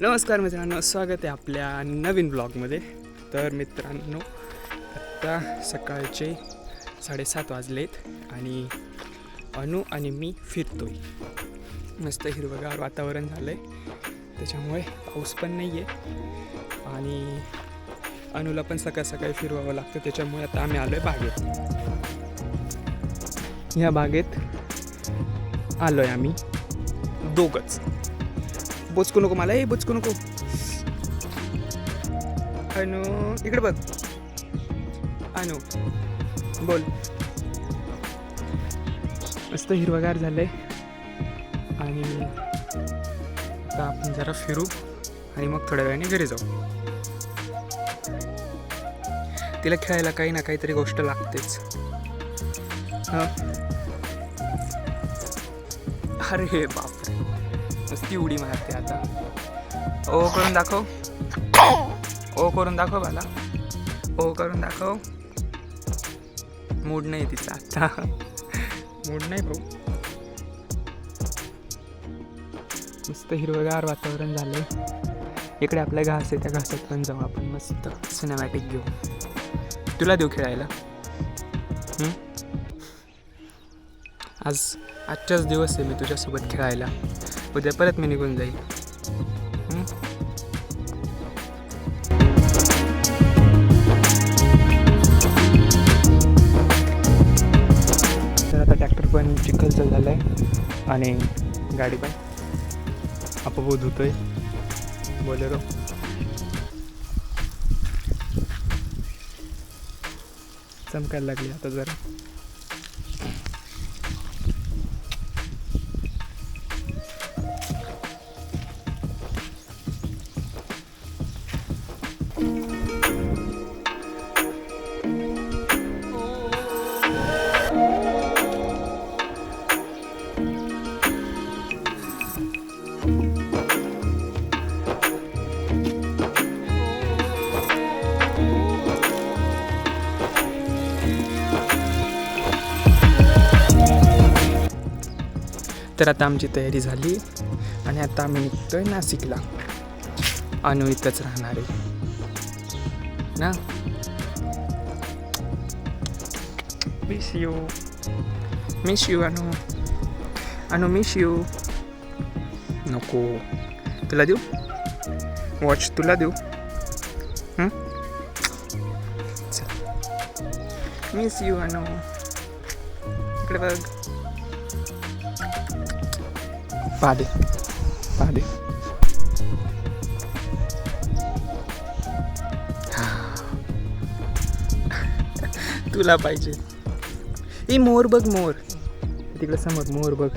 नमस्कार मित्रांनो स्वागत आहे आपल्या नवीन ब्लॉगमध्ये. तर मित्रांनो आत्ता सकाळचे साडेसात वाजलेत आणि अनु आणि मी फिरतोय. मस्त हिरवगार वातावरण झालं आहे त्याच्यामुळे पाऊस पण नाही आहे आणि अनुला पण सकाळ सकाळी फिरवावं लागतं त्याच्यामुळे आता आम्ही आलो आहे बागेत. ह्या बागेत आलो आहे आम्ही दोघंच. बोचकू नको मला हे बोचकू नको. अनु इकडे बघ. अनु बोल. मस्त हिरवगार झालंय. आणि आता आपण जरा फिरू आणि मग थोड्या वेळाने घरी जाऊ. तिला खेळायला काही ना काहीतरी गोष्ट लागतेच. हं? अरे बाप. नुसती उडी मारते आता. ओ करून दाखव. ओ करून दाखव मला ओ करून दाखव. मूड नाही तिचा आता. मूड नाही भाऊ. मस्त हिरवगार वातावरण झालंय. इकडे आपल्या घास आहे त्या घासात पण जाऊ आपण मस्त सिनेमॅटिक घेऊ. तुला देऊ खेळायला? हं? आज आजचाच दिवस आहे मी तुझ्यासोबत खेळायला. उद्या परत मी निघून जाईल. तर आता ट्रॅक्टर पण चिखलचं झालं आहे आणि गाडी पण आपोआप धुतोय. बोलेरो. चमकायला लागली आता जरा. तर आता आमची तयारी झाली आणि आता आम्ही निघतोय नाशिकला. अनु इथंच राहणार आहे. ना? मिस यू मिस यू अनु. अनु मिस यू नको. तुला देऊ? वॉच तुला देऊ? मिस यू अनु. इकडे बघ. पादे पादे तुला पाहिजे. ए मोर बघ मोर. तिकडे समोर मोर बघ.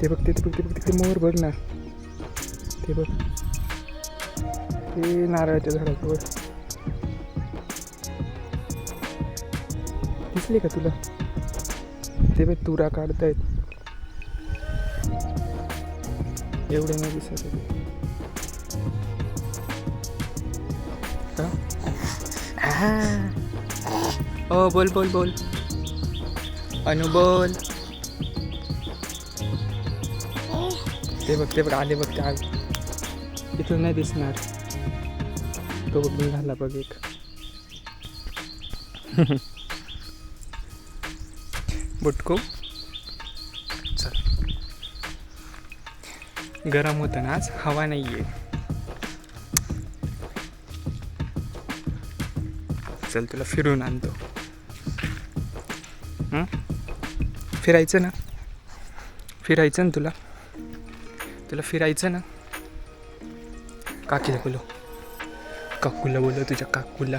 ते बघ ते बघ ते बघ तिकडे मोर बघ ना. ते बघ. ते नारळाच्या झाडाजवळ दिसले का तुला? ते बघ तुरा काढतायत. एवढे नाही दिसत. हो. ओ बोल बोल बोल. अनु बोल. ते बघ ते बघ आले बघ ते आले इथून नाही दिसणार. तो बघून झाला बघ एक. बुटको? गरम होतं ना आज हवा नाही आहे चल तुला फिरून आणतो. फिरायचं ना? फिरायचं ना तुला? तुला फिरायचं ना? काकीला बोलो काकूला बोलो तुझ्या काकूला.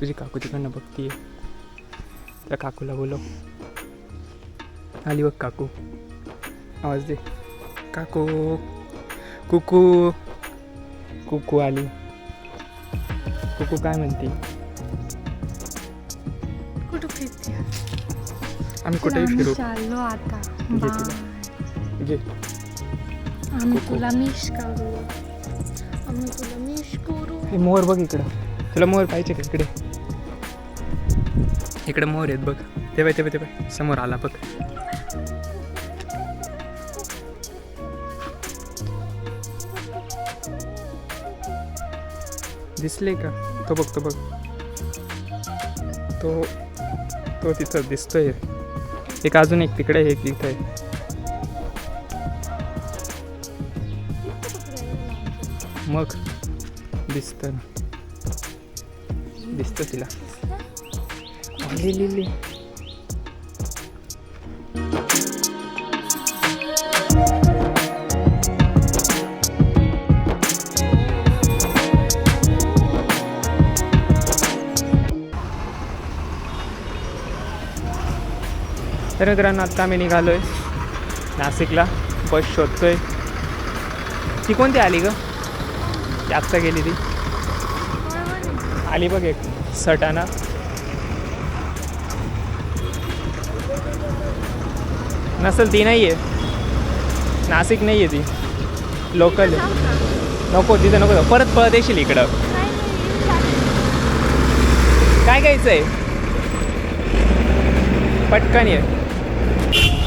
तुझी काकू तिकडनं बघतीये. त्या काकूला बोलो आली बघ काकू. आवाज दे. काकू कुकू कुकू आली कुकू काय म्हणते? कुठं फिरते आम्ही कुठेही फिरू. चाललो आता. घे बाय. तिला. घे. आम्ही. तुला मिस करू. आम्ही तुला मिस करू. हे मोर बघ इकडं. तुला मोर पाहिजे का? इकडे. इकडे मोर आहेत बघ. ते बाय ते बाय ते बाय समोर आला बघ. दिसले का? तो बघ तो बघ. तो तो तिथं दिसतोय. एक अजून एक तिकडे एक तिथं आहे मग दिसतं ना. दिसतं तिला. लिहिली तर मित्रांनो आत्ता आम्ही निघालो आहे नाशिकला बस शोधतो आहे ती कोणती आली ग? ती आत्ता गेली ती. आली बघ एक सटाणा. नसेल ती नाही आहे नाशिक नाही आहे ती. लोकल आहे. नको तिथं नको परत परत पळत येशील इकडं. काय घ्यायचं आहे पटकन ये. Shh.